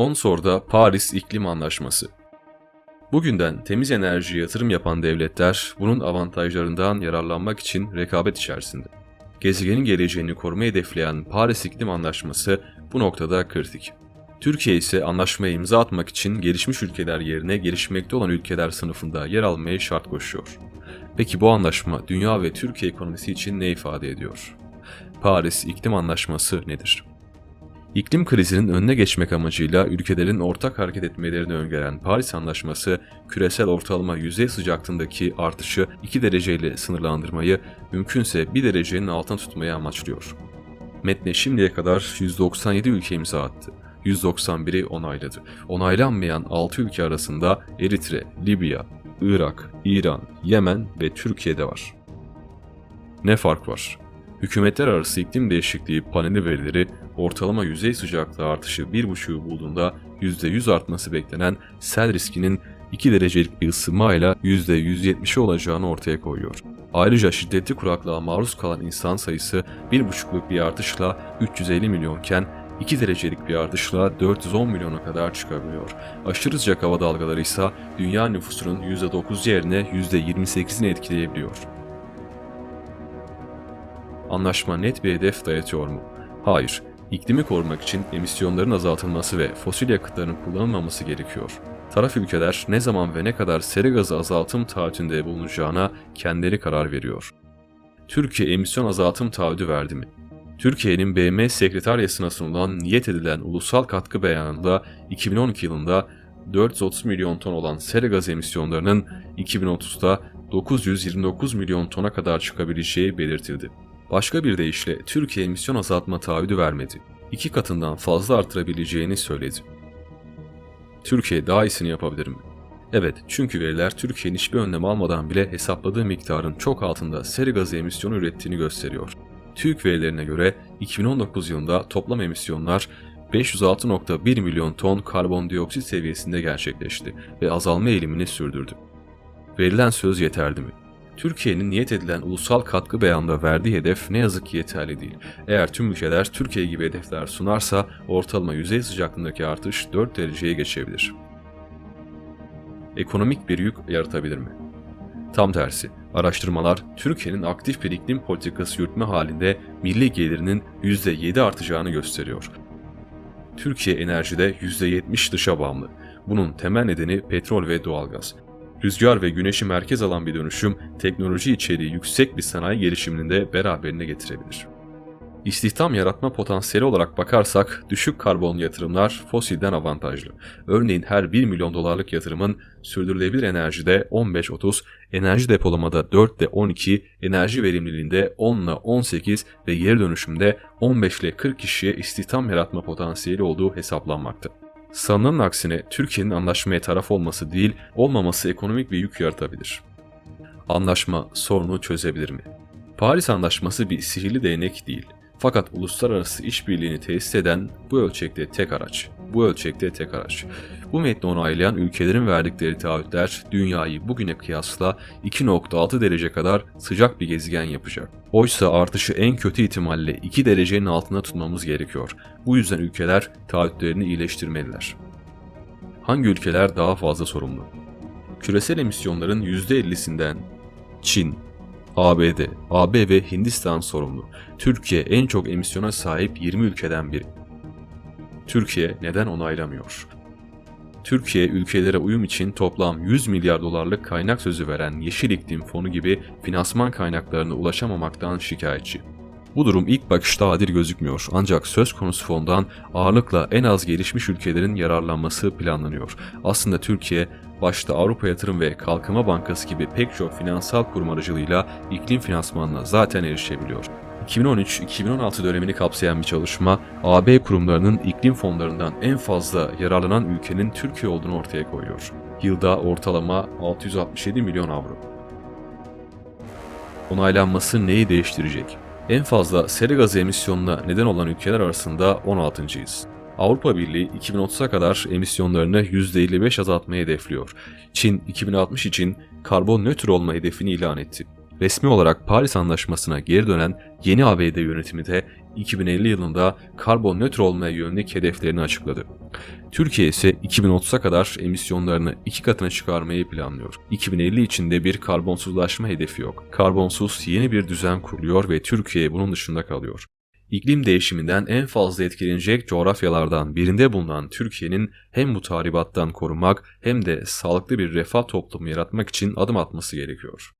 Onsor'da Paris İklim Anlaşması Bugünden temiz enerjiye yatırım yapan devletler bunun avantajlarından yararlanmak için rekabet içerisinde. Gezegenin geleceğini korumayı hedefleyen Paris İklim Anlaşması bu noktada kritik. Türkiye ise anlaşmaya imza atmak için gelişmiş ülkeler yerine gelişmekte olan ülkeler sınıfında yer almayı şart koşuyor. Peki bu anlaşma dünya ve Türkiye ekonomisi için ne ifade ediyor? Paris İklim Anlaşması nedir? İklim krizinin önüne geçmek amacıyla ülkelerin ortak hareket etmelerini öngören Paris Anlaşması, küresel ortalama yüzey sıcaklığındaki artışı 2 dereceyle sınırlandırmayı, mümkünse 1 derecenin altına tutmayı amaçlıyor. Metne şimdiye kadar 197 ülke imza attı. 191'i onayladı. Onaylanmayan 6 ülke arasında Eritre, Libya, Irak, İran, Yemen ve Türkiye'de var. Ne fark var? Hükümetler arası iklim değişikliği paneli verileri ortalama yüzey sıcaklığı artışı 1,5'ü bulduğunda %100 artması beklenen sel riskinin 2 derecelik bir ısınmayla %170'i olacağını ortaya koyuyor. Ayrıca şiddetli kuraklığa maruz kalan insan sayısı 1,5'luk bir artışla 350 milyonken 2 derecelik bir artışla 410 milyona kadar çıkabiliyor. Aşırı sıcak hava dalgaları ise dünya nüfusunun %9 yerine %28'ini etkileyebiliyor. Anlaşma net bir hedef dayatıyor mu? Hayır. İklimi korumak için emisyonların azaltılması ve fosil yakıtların kullanılmaması gerekiyor. Taraf ülkeler ne zaman ve ne kadar seri gazı azaltım taahhütünde bulunacağına kendileri karar veriyor. Türkiye emisyon azaltım taahhüdü verdi mi? Türkiye'nin BM sekreteryasına sunulan niyet edilen ulusal katkı beyanında 2012 yılında 430 milyon ton olan sera gaz emisyonlarının 2030'da 929 milyon tona kadar çıkabileceği belirtildi. Başka bir deyişle Türkiye emisyon azaltma taahhüdü vermedi. İki katından fazla artırabileceğini söyledi. Türkiye daha iyisini yapabilir mi? Evet, çünkü veriler Türkiye'nin hiçbir önlem almadan bile hesapladığı miktarın çok altında seri gazı emisyonu ürettiğini gösteriyor. TÜİK verilerine göre 2019 yılında toplam emisyonlar 506.1 milyon ton karbondioksit seviyesinde gerçekleşti ve azalma eğilimini sürdürdü. Verilen söz yeterli mi? Türkiye'nin niyet edilen ulusal katkı beyanında verdiği hedef ne yazık ki yeterli değil. Eğer tüm ülkeler Türkiye gibi hedefler sunarsa ortalama yüzey sıcaklığındaki artış 4 dereceye geçebilir. Ekonomik bir yük yaratabilir mi? Tam tersi, araştırmalar Türkiye'nin aktif bir iklim politikası yürütme halinde milli gelirinin %7 artacağını gösteriyor. Türkiye enerjide %70 dışa bağımlı. Bunun temel nedeni petrol ve doğalgaz. Rüzgar ve güneşi merkez alan bir dönüşüm, teknoloji içeriği yüksek bir sanayi gelişimini de beraberine getirebilir. İstihdam yaratma potansiyeli olarak bakarsak düşük karbon yatırımlar fosilden avantajlı. Örneğin her 1 milyon dolarlık yatırımın sürdürülebilir enerjide 15-30, enerji depolamada 4 ile 12, enerji verimliliğinde 10 ile 18 ve geri dönüşümde 15 ile 40 kişiye istihdam yaratma potansiyeli olduğu hesaplanmakta. Sanılanın aksine Türkiye'nin anlaşmaya taraf olması değil, olmaması ekonomik bir yük yaratabilir. Anlaşma sorunu çözebilir mi? Paris Anlaşması bir sihirli değnek değil. Fakat uluslararası işbirliğini tesis eden bu ölçekte tek araç. Bu ölçekte tek araç. Bu metni onaylayan ülkelerin verdikleri taahhütler dünyayı bugüne kıyasla 2.6 derece kadar sıcak bir gezegen yapacak. Oysa artışı en kötü ihtimalle 2 derecenin altında tutmamız gerekiyor. Bu yüzden ülkeler taahhütlerini iyileştirmeliler. Hangi ülkeler daha fazla sorumlu? Küresel emisyonların %50'sinden Çin, ABD, AB ve Hindistan sorumlu. Türkiye en çok emisyona sahip 20 ülkeden biri. Türkiye neden onaylamıyor? Türkiye ülkelere uyum için toplam 100 milyar dolarlık kaynak sözü veren Yeşil İklim Fonu gibi finansman kaynaklarına ulaşamamaktan şikayetçi. Bu durum ilk bakışta adil gözükmüyor ancak söz konusu fondan ağırlıkla en az gelişmiş ülkelerin yararlanması planlanıyor. Aslında Türkiye başta Avrupa Yatırım ve Kalkınma Bankası gibi pek çok finansal kurum aracılığıyla iklim finansmanına zaten erişebiliyor. 2013-2016 dönemini kapsayan bir çalışma, AB kurumlarının iklim fonlarından en fazla yararlanan ülkenin Türkiye olduğunu ortaya koyuyor. Yılda ortalama 667 milyon avro. Onaylanması neyi değiştirecek? En fazla seri gazı emisyonuna neden olan ülkeler arasında 16.yiz. Avrupa Birliği 2030'a kadar emisyonlarını %55 azaltmayı hedefliyor. Çin 2060 için karbon nötr olma hedefini ilan etti. Resmi olarak Paris Anlaşması'na geri dönen yeni ABD yönetimi de 2050 yılında karbon nötr olmaya yönelik hedeflerini açıkladı. Türkiye ise 2030'a kadar emisyonlarını iki katına çıkarmayı planlıyor. 2050 içinde bir karbonsuzlaşma hedefi yok. Karbonsuz yeni bir düzen kuruluyor ve Türkiye bunun dışında kalıyor. İklim değişiminden en fazla etkilenecek coğrafyalardan birinde bulunan Türkiye'nin hem bu tahribattan korunmak hem de sağlıklı bir refah toplumu yaratmak için adım atması gerekiyor.